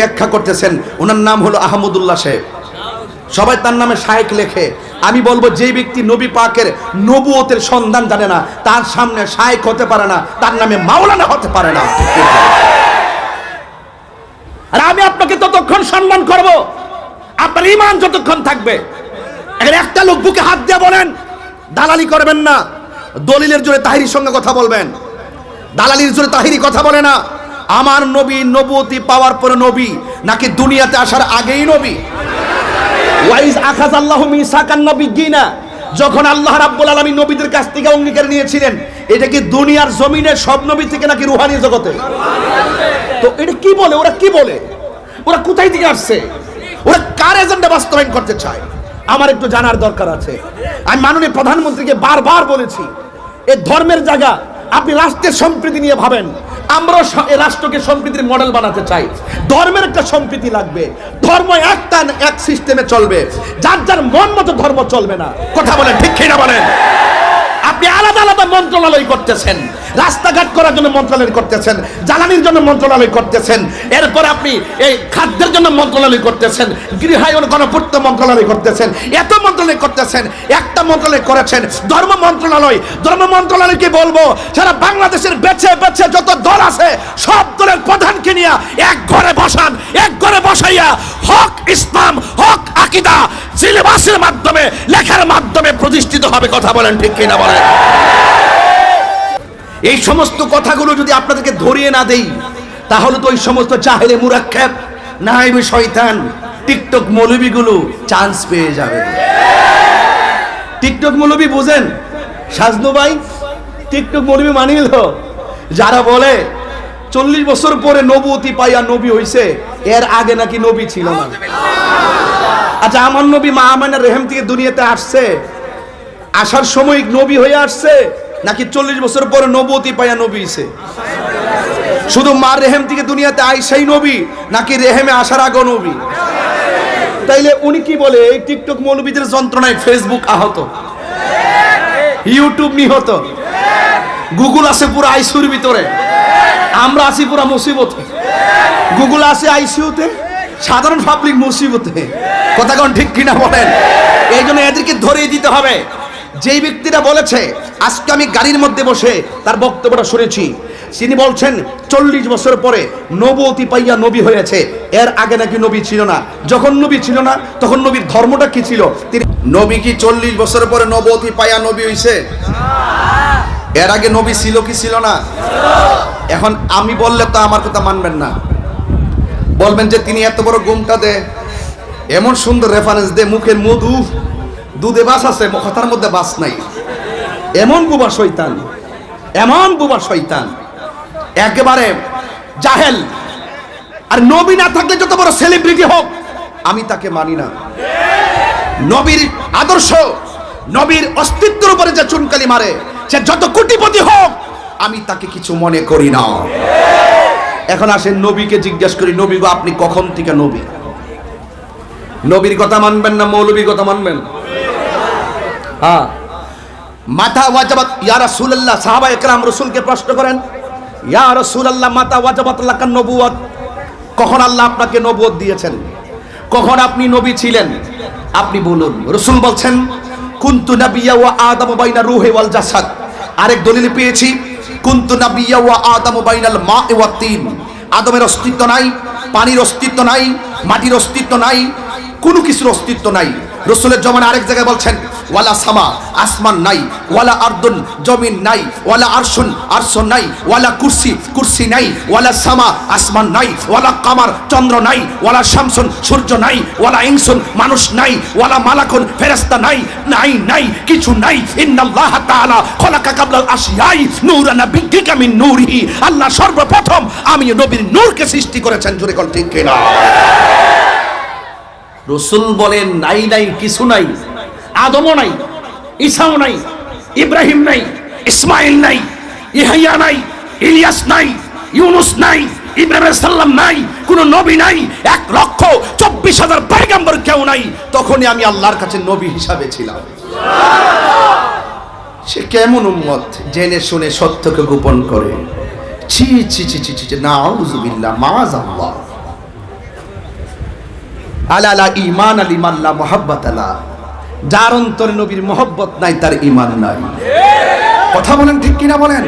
ব্যাখ্যা করতেছেন। ওনার নাম হলো আহমদুল্লাহ সাহেব। সবাই তার নামে শায়েক লেখে। আমি বলব যে ব্যক্তি নবী পাকের নবুয়তের সন্ধান জানে না, তার সামনে শায়েক হতে পারে না, তার নামে মাওলানা হতে পারে না। আর আমি আপনাকে ততক্ষণ সম্মান করব। আপনার ইমান যতক্ষণ থাকবে। এখানে একটা লোক বুকে হাত দিয়ে বলেন, দালালি করবেন না। দলিলের জোরে তাহিরির সঙ্গে কথা বলবেন। দালালির জোরে তাহিরি কথা বলে না। আমার নবী নবুয়তি পাওয়ার পরে নবী, নাকি দুনিয়াতে আসার আগেই নবী? ওয়াইজ আখাজ আল্লাহ মিসাকান নবিয়িনা যখন আল্লাহ রাব্বুল আলামিন নবীদের কাছ থেকে অঙ্গীকার নিয়েছিলেন, এটা কি দুনিয়ার জমিনের সব নবী থেকে নাকি রুহানি জগতে? তো এটা কি বলে? ওরা কি বলে? ওরা কোথায় থেকে আসছে? ওরা কার এজেন্ডা বাস্তবায়ন করতে চায়? আমার একটু জানার দরকার আছে। আমি মাননীয় প্রধানমন্ত্রীকে বারবার বলেছি এই ধর্মের জায়গা আপনি রাষ্ট্রের সম্প্রীতি নিয়ে ভাবেন এই রাষ্ট্রকে সম্প্রীতির মডেল বানাতে চাই। ধর্মের একটা সম্প্রীতি লাগবে। ধর্ম একটা এক সিস্টেমে চলবে। যার যার মন মতো ধর্ম চলবে না। কথা বলে ঠিক কিনা বলেন? আপনি আলাদা আলাদা মন্ত্রণালয় করতেছেন। রাস্তাঘাট করার জন্য মন্ত্রণালয় করতেছেন, জ্বালানির জন্য মন্ত্রণালয় করতেছেন, এরপর আপনি এই খাদ্যের জন্য মন্ত্রণালয় করতেছেন, গৃহায়ন গণপূর্ত মন্ত্রণালয় করতেছেন, এত মন্ত্রণালয় করতেছেন, একটা মন্ত্রণালয় করেছেন, ধর্ম মন্ত্রণালয়। ধর্ম মন্ত্রণালয়কে বলব? সারা বাংলাদেশের বেছে বেছে যত দল আছে, সব দলের প্রধানকে নিয়ে এক ঘরে বসান, এক ঘরে বসাইয়া হক ইসলাম সিলেবাসের মাধ্যমে, লেখার মাধ্যমে প্রতিষ্ঠিত হবে, কথা বলেন ঠিক কিনা বলেন? এই সমস্ত কথাগুলো যদি আপনাদেরকে ধরিয়ে না দেই, তাহলে তো ওই সমস্ত চাহেলে মুরাক্ষেপ নাইবে শয়তান, টিকটক মৌলবীগুলো চান্স পেয়ে যাবে। টিকটক মৌলবী বুঝেন? সাজনু ভাই, টিকটক মৌলবী মানিল যারা বলে, চল্লিশ বছর পরে নবুতি পাইয়া নবী হইছে, এর আগে নাকি নবী ছিল না। আচ্ছা আমার নবী মা আমানের রেহেম থেকে দুনিয়াতে আসছে। আসার সময় নবী হয়ে আসছে, নাকি চল্লিশ বছর পরে নবতী পায়া নবী হইছে? শুধু মা রেহেম থেকে দুনিয়াতে আইসাই নবী, নাকি রেহেমে আসার আগ নবী? তাইলে উনি কি বলে, এই টিকটক মৌলবীদের যন্ত্রণায় ফেসবুক আহত। ইউটিউব নিহত। গুগল আছে পুরো আইসিউর ভিতরে। আমরা আছি পুরো মুসিবতে। গুগল আছে আইসিউতে। সাধারণ পাবলিক মুসিবতে। কথা কোন ঠিক কিনা বলেন? এই জন্য এদেরকে ধরিয়ে দিতে হবে। যেই ব্যক্তিরা বলেছে, আজকে আমি গাড়ির মধ্যে বসে তার বক্তব্যটা শুনেছি, তিনি বলছেন, চল্লিশ বছর পরে নবতী পাইয়া নবী হয়েছে। এর আগে নাকি নবী ছিল না। যখন নবী ছিল না, তখন নবীর ধর্মটা কি ছিল? তিনি নবী কি চল্লিশ বছর পরে নবতী পাইয়া নবী হইছে? এর আগে নবী ছিল কি ছিল না? এখন আমি বললে তো আমার কথা মানবেন না। বলবেন যে তিনি এত বড় গুমটা দে। এমন সুন্দর রেফারেন্স দে, মুখের মধু। দুধে বাস আছে, কথার মধ্যে বাস নাই। এমন বুবা শৈতান এমন বুবা শৈতান একেবারে জাহেল। আর নবী না থাকলে যত বড় সেলিব্রিটি হোক, আমি তাকে মানি না। নবীর আদর্শ, নবীর অস্তিত্বের উপরে যে চুনকালি মারে, সে যত কোটিপতি হোক, আমি তাকে কিছু মনে করি না। এখন আসেন নবীকে জিজ্ঞেস করি, নবী গো, আপনি কখন থেকে নবী? নবীর কথা মানবেন না মৌলবীর কথা মানবেন? হ্যাঁ। মাথা ওয়াজাবাত, ইয়া রাসূলুল্লাহ সাহাবা একরাম রাসূলকে প্রশ্ন করেন, ইয়া রাসূলুল্লাহ, মাথা ওয়াজাবাত লাকান নবুয়ত কখন আল্লাহ আপনাকে নবুয়ত দিয়েছেন? কখন আপনি নবী ছিলেন? আপনি বলুন। রসুল বলছেন, কুন্তু নাবিয়া ওয়া আদম বাইনা রুহে ওয়াল জাসাদ আরেক দলিল পেয়েছি কুন্তু নাবিয়া ওয়া আদম বাইনাল মা ওয়া তিন। আদমের অস্তিত্ব নাই, পানির অস্তিত্ব নাই, মাটির অস্তিত্ব নাই, কোনো কিছুর অস্তিত্ব নাই। রসুলের জমান আরেক জায়গায় বলছেন ওয়ালা সামা, আসমান নাই, ওয়ালা আর্দুন, জমিন নাই, ওয়ালা আরশুন আরশুন নাই, ওয়ালা কুরসি কুরসি নাই, ওয়ালা সামা, আসমান নাই, ওয়ালা কামার, চন্দ্র নাই, ওয়ালা শামসুন, সূর্য নাই, ওয়ালা ইনসুন, মানুষ নাই, ওয়ালা মালাকুন, ফেরেশতা নাই নাই নাই, কিছু নাই। ইন্নাল্লাহ তাআলা খলাকা কাবলাল আশিয়াই নূরান নাবিয়্যিকা মিন নূরিহি। আল্লাহ সর্বপ্রথম আমি নবীর নূরকে সৃষ্টি করেছেন, জোরে কল ঠিক কিনা? রসুল বলেন, নাই নাই, কিছু নাই। আদমও নাই, ঈসাও নাই, ইব্রাহিম নাই ইসমাইল নাই, ইহাইয়া নাই, ইলিয়াস নাই, ইউনুস নাই, ইব্রাহিম সাল্লাম নাই, কোন নবী নাই, এক লক্ষ চব্বিশ হাজার পয়গাম্বর কেউ নাই, তখনই আমি আল্লাহর কাছে নবী হিসাবে ছিলাম। সে কেমন উম্মত জেনে শুনে সত্যকে গোপন করে? ছি ছি ছি ছি ছি নাউজুবিল্লাহ মাজ আল্লাহ আলা আলা ইমান আল ইমাল্লা মোহাব্বত আলা। যার অন্তরে নবীর মহব্বত নাই, তার ইমান নাই। কথা বলেন ঠিক কিনা বলেন?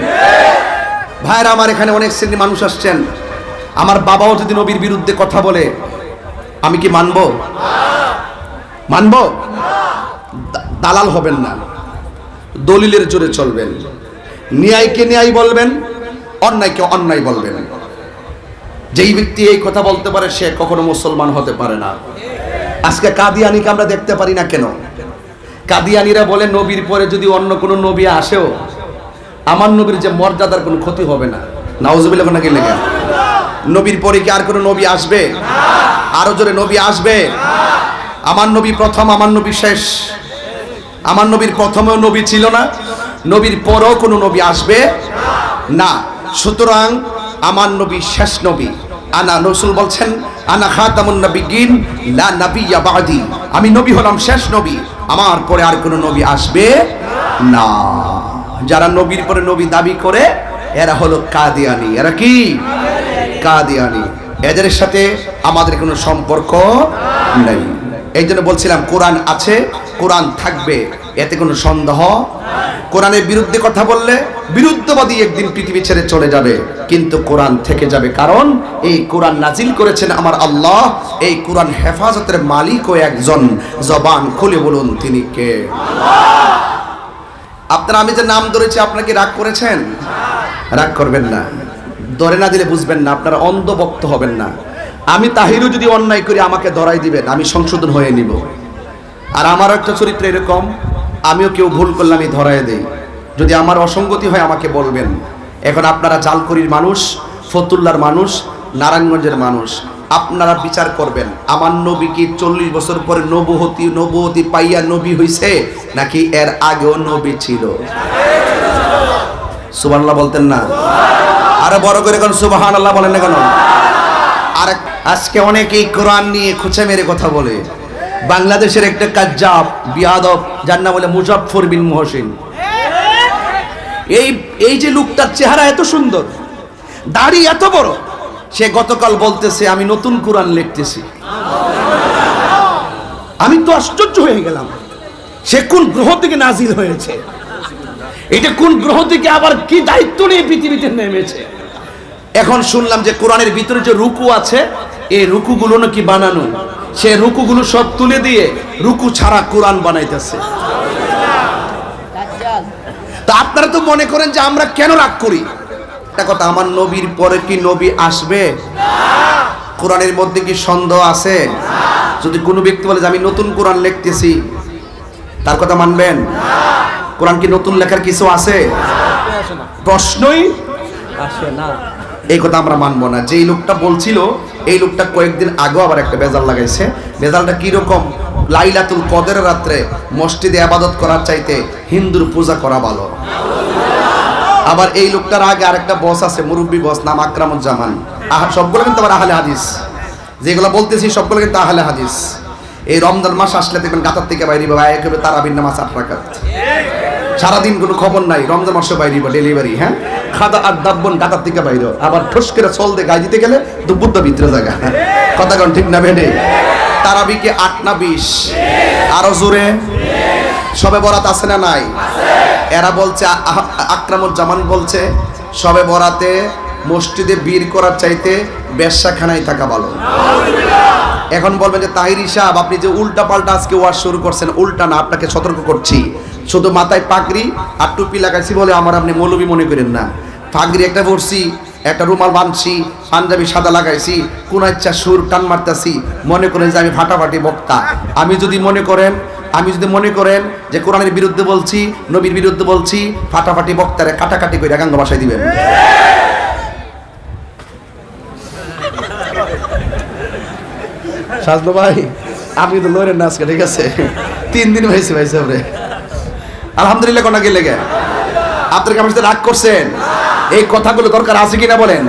ভাইরা আমার এখানে অনেক শ্রেণির মানুষ আসছেন। আমার বাবাও যদি নবীর বিরুদ্ধে কথা বলে, আমি কি মানব? মানব? দালাল হবেন না। দলিলের জোরে চলবেন। ন্যায়কে ন্যায় বলবেন অন্যায়কে অন্যায় বলবেন। যেই ব্যক্তি এই কথা বলতে পারে, সে কখনো মুসলমান হতে পারে না। আজকে কাদিয়ানিকে আমরা দেখতে পারি না কেন? কাদিয়ানিরা বলে, নবীর পরে যদি অন্য কোনো নবী আসেও, আমার নবীর যে মর্যাদার কোনো ক্ষতি হবে না। নাউজুবিল্লাহ নাকি লেগে নবীর পরে কি আর কোনো নবী আসবে? আরও জোরে, নবী আসবে। আমার নবী প্রথম, আমার নবী শেষ। আমার নবীর প্রথমেও নবী ছিল না, নবীর পরেও কোনো নবী আসবে না। সুতরাং আমার নবী শেষ নবী। আনা নসুল বলছেন, আনা খাতামুন নবিগিন, লা নাবিয়্যা বাদি। আমি নবী হলাম শেষ নবী, আমার পরে আর কোনো নবী আসবে না। যারা নবীর পরে নবী দাবি করে, এরা হলো কাদিয়ানি। এরা কি? কাদিয়ানি। এদের সাথে আমাদের কোনো সম্পর্ক নেই। এই জন্য বলছিলাম, কোরআন আছে, কোরআন থাকবে, এতে কোনো সন্দেহ কোরআনের বিরুদ্ধে কথা বললে বিরুদ্ধবাদী একদিন পৃথিবী ছেড়ে চলে যাবে। কিন্তু কোরআন থেকে যাবে কারণ এই কোরআন নাজিল করেছেন আমার আল্লাহ, এই কোরআন হেফাজতের মালিক ও একজন। জবান খুলে বলুন তিনি কে? আপনারা, আমি যে নাম ধরেছি আপনাকে রাগ করেছেন? রাগ করবেন না। ধরে না দিলে বুঝবেন না, আপনারা অন্ধভক্ত হবেন না। আমি তাহিরও যদি অন্যায় করি, আমাকে ধরাই দিবেন, আমি সংশোধন হয়ে নিব। আর আমার একটা চরিত্র এরকম। আমিও কেউ ভুল করলে আমি ধরাই দেই। যদি আমার অসঙ্গতি হয় আমাকে বলবেন। এখন আপনারা জালকরির মানুষ, ফতুল্লার মানুষ, নারায়ণগঞ্জের মানুষ, আপনারা বিচার করবেন, আমার নবী কি চল্লিশ বছর পরে নবহতি নবহতি পাইয়া নবী হইছে, নাকি এর আগেও নবী ছিল? সুবহানাল্লাহ বলতেন না। আরও বড় করে কোন সুবহান আল্লাহ বলেন না কেন? আর আজকে অনেকেই কোরআন নিয়ে খুঁচে মেরে কথা বলে। বাংলাদেশের একটা কাজ্জাব, বিয়াদব, যার নাম বলে মুজফর বিন মুহসিন। এই এই যে লোকটার চেহারা এত সুন্দর, দাড়ি এত বড়, সে গতকাল বলতেছে, আমি নতুন কোরআন লিখতেছি। আমি তো আশ্চর্য হয়ে গেলাম, সে কোন গ্রহ থেকে নাজিল হয়েছে? এটা কোন গ্রহ থেকে আবার কি দায়িত্ব নিয়ে পৃথিবীতে নেমেছে? এখন শুনলাম যে কোরআনের ভিতরে যে রুকু আছে, এই রুকুগুলো নাকি বানানো। সে রুকুগুলো সব তুলে দিয়ে রুকু ছাড়া কোরআন বানাইতেছে। তা আপনারা তো মনে করেন যে আমরা কেন রাগ করি? একটা কথা আমার নবীর পরে কি নবী আসবে? কোরআনের মধ্যে কি সন্দেহ আছে? যদি কোনো ব্যক্তি বলে যে আমি নতুন কোরআন লিখতেছি তার কথা মানবেন? কোরআন কি নতুন লেখার কিছু আছে? প্রশ্নই আসে না। এই কথা আমরা মানবো না। যেই লোকটা বলছিল, এই লোকটা কয়েকদিন আগেও আবার একটা বেজাল লাগাইছে। বেজালটা কীরকম? লাইলাতুল কদের রাত্রে মসজিদে আবাদত করার চাইতে হিন্দুর পূজা করা ভালো। আবার এই লোকটার আগে আরেকটা বস আছে, মুরব্বী বস, নাম আকরামুজ্জামান। আহ, সবগুলো কিন্তু আবার আহলে হাদিস। যেগুলো বলতেছি সবগুলো কিন্তু আহলে হাদিস। এই রমজান মাস আসলে দেখবেন গাতার থেকে বাইরে বা একেবারে তারাবিন আট রাকাত। সারাদিন কোনো খবর নাই, রমজান মাসে বাইরে বা ডেলিভারি হ্যাঁ? খাদা আর দাব্বন কাতার থেকে বাইরে। আবার ঠোস চল দিয়ে গায়ে দিতে গেলে দুপুরটা ভিতরে জায়গা। কথা কোন ঠিক না ভেনে তারাবিকে আট না বিশ? আরও জোরে? সবে বরাত আছে না নাই? এরা বলছে আকরামুজ্জামান বলছে, সবে বরাতে মসজিদে বীর করার চাইতে বেশ্যাখানায় থাকা ভালো। এখন বলবেন যে তাহির সাহেব, আপনি যে উল্টা পাল্টা আজকে ওয়াজ শুরু করছেন, উল্টা না, আপনাকে সতর্ক করছি। শুধু মাথায় পাগড়ি আর টুপি লাগাইছি বলে আমার আপনি মৌলবী মনে করেন না। পাগড়ি একটা পরছি একটা রুমাল বাঁধছি, পাঞ্জাবি সাদা লাগাইছি কোন ইচ্ছা সুর টান মারতাছি, মনে করেন যে আমি ফাটাফাটি বক্তা। আমি যদি মনে করেন, আমি যদি মনে করেন যে কোরআনের বিরুদ্ধে বলছি, নবীর বিরুদ্ধে বলছি, ফাটাফাটি বক্তারে কাটাকাটি করে গাঙ্গ বাসায় দিবেন। সাজলো ভাই, আপনি তো লড়েন না আজকে, ঠিক আছে? তিন দিন হয়েছে ভাই সাহেব আলহামদুলিল্লাহ কোনাকে গেলে গে। আপনার সাথে রাগ করছেন? এই কথাগুলো দরকার আছে কিনা বলেন?